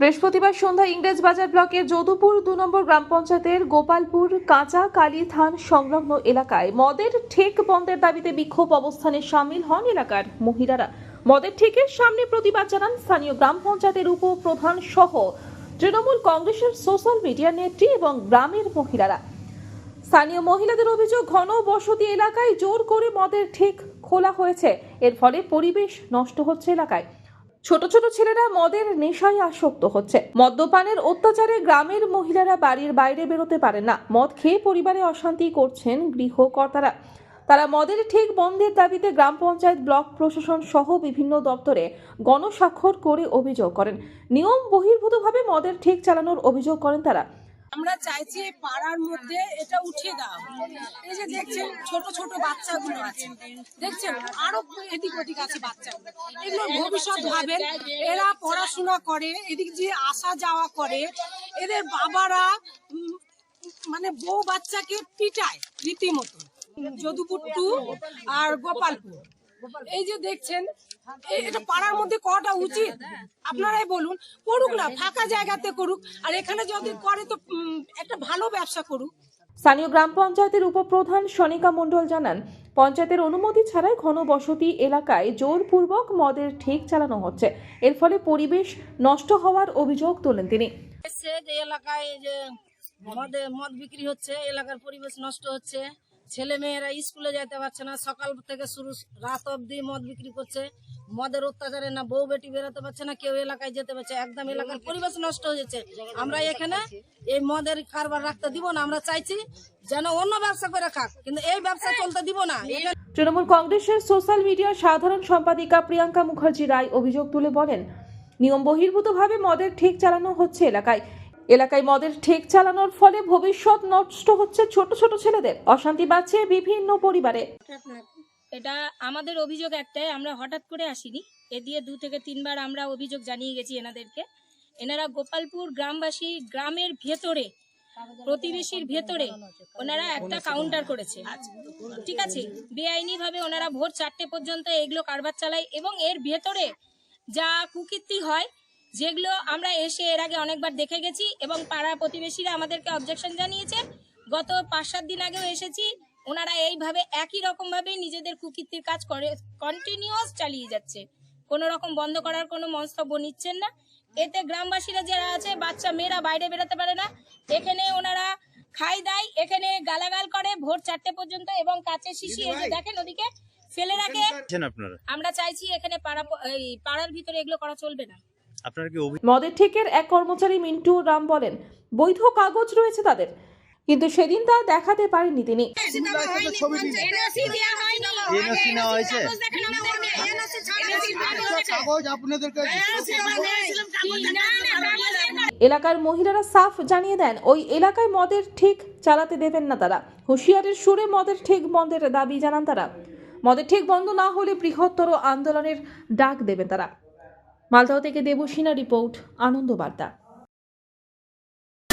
বৃহস্পতিবার সন্ধ্যা ইংরেজ বাজার ব্লকের যদুপুর দু নম্বর গ্রাম পঞ্চায়েতের গোপালপুর কাঁচা কালী থান সংলগ্ন এলাকায় মদের ঠেক বন্ধের দাবিতে বিক্ষোভ অবস্থানে সামিল হন এলাকার মহিলারা। মদের ঠেকের সামনে প্রতিবাদ জানান স্থানীয় গ্রাম পঞ্চায়েতের উপপ্রধান সহ তৃণমূল কংগ্রেসের সোশ্যাল মিডিয়া নেত্রী এবং গ্রামের মহিলারা। স্থানীয় মহিলাদের অভিযোগ, ঘন বসতি এলাকায় জোর করে মদের ঠিক খোলা হয়েছে। এর ফলে পরিবেশ নষ্ট হচ্ছে এলাকায়। ছোট ছোট ছেলেরা মদের নেশায় আসক্ত হচ্ছে। মদ্যপানের অত্যাচারে গ্রামের মহিলারা বাড়ির বাইরে বেরোতে পারে না। মদ খেয়ে পরিবারে অশান্তি করছেন গৃহকর্তারা। তারা মদের ঠিক বন্ধের দাবিতে গ্রাম পঞ্চায়েত ব্লক প্রশাসন সহ বিভিন্ন দপ্তরে গণস্বাক্ষর করে অভিযোগ করেন। নিয়ম বহির্ভূতভাবে মদের ঠিক চালানোর অভিযোগ করেন তারা। আমরা চাইছি পাড়ার মধ্যে এটা উঠিয়ে দাও এই যে দেখছেন, ছোট ছোট বাচ্চাগুলো আছে। দেখছেন, আরও এদিক ওদিক আছে। বাচ্চাগুলো এগুলো ভবিষ্যৎ ভাবেন এরা পড়াশোনা করে, এদিক দিয়ে আসা যাওয়া করে। এদের বাবারা মানে বউ বাচ্চাকে পিটায় রীতিমতো। যদুপুর টু আর গোপালপুর। এই যে দেখছেন এটা পাড়ার মধ্যে কটা উচিত। আপনারাই বলুন করুক না ফাঁকা জায়গাতে করুক। আর এখানে যদি করে তো একটা ভালো ব্যবসা করুক। স্থানীয় গ্রাম পঞ্চায়েতের উপপ্রধান সনিকা মণ্ডল জানান পঞ্চায়েতের অনুমতি ছাড়াই ঘনবসতি এলাকায় জোরপূর্বক মদের ঠিক চালানো হচ্ছে। এর ফলে পরিবেশ নষ্ট হওয়ার অভিযোগ তোলেন তিনি। এলাকায় যে মদ বিক্রি হচ্ছে এলাকার পরিবেশ নষ্ট হচ্ছে ছেলে মেয়েরা স্কুলে যেতে পারছে না, সকাল থেকে শুরু, রাত অবধি মদ বিক্রি করছে, মদের অত্যাচারে না বউ বেটি বেরোতে পারছে না, কেউ এলাকায় যেতে পারছে, একদম এলাকার পরিবেশ নষ্ট হয়ে যাচ্ছে। আমরা এখানে এই মদের কারবার রাখতে দিব না, আমরা চাইছি যেন অন্য ব্যবসা করে খাক, কিন্তু এই ব্যবসা চলতে দিব না। তৃণমূল কংগ্রেসের সোশ্যাল মিডিয়ার সাধারণ সম্পাদিকা প্রিয়াঙ্কা মুখার্জি রায় অভিযোগ তুলে বলেন, নিয়ম বহির্ভূতভাবে মদের ঠিক চালানো হচ্ছে এলাকায়। এলাকায় মদের ঠিক চালানোর ফলে ভবিষ্যৎ নষ্ট হচ্ছে ছোট ছোট ছেলেদের। অশান্তি বাড়ছে বিভিন্ন পরিবারে। এটা আমাদের অভিযোগ একটাই, আমরা হঠাৎ করে আসিনি। এ দিয়ে দু থেকে তিনবার আমরা অভিযোগ জানিয়ে গেছি এনাদেরকে। এনারা গোপালপুর গ্রামবাসী, গ্রামের ভেতরে, প্রতিবেশীর ভেতরে ওনারা একটা কাউন্টার করেছে। ঠিক আছে? বেআইনি ভাবে ওনারা ভোর চারটে পর্যন্ত এগুলো কারবার চালায় এবং এর ভেতরে যা কুকীর্তি হয় যেগুলো আমরা এসে এর আগে অনেকবার দেখে গেছি এবং পাড়া প্রতিবেশীরা আমাদেরকে অবজেকশন জানিয়েছে। গত পাঁচ সাত দিন আগেও এসেছি। ওনারা এইভাবে একই রকম ভাবে নিজেদের কুকীর্তির কাজ করে কন্টিনিউয়াস চালিয়ে যাচ্ছে। কোনো রকম বন্ধ করার কোনো মন্তব্য নিচ্ছেন না। এতে গ্রামবাসীরা যারা আছে বাচ্চা মেয়েরা বাইরে বেরোতে পারে না। এখানে ওনারা খাই দেয় এখানে গালাগাল করে ভোর চারটে পর্যন্ত এবং কাছে শিশি এই যে দেখেন ওদিকে ফেলে রাখে। আমরা চাইছি এখানে পাড়া এই পাড়ার ভিতরে এগুলো করা চলবে না। আপনারা কি মদের ঠিকের এক কর্মচারী মিন্টু রাম বলেন বৈধ কাগজ রয়েছে তাদের কিন্তু সেদিন তা দেখাতে পারেননি তিনি। এনওসি নেওয়া হয়েছে। কাগজ আপনাদেরকে এলাকার মহিলারা সাফ জানিয়ে দেন ওই এলাকায় মদের ঠিক চালাতে দেবেন না তারা। হুঁশিয়ারের সুরে মদের ঠিক বন্ধের দাবি জানান তারা। মদের ঠিক বন্ধ না হলে বৃহত্তর আন্দোলনের ডাক দেবেন তারা। মালদহ থেকে দেবসিনা রিপোর্ট আনন্দ বার্তা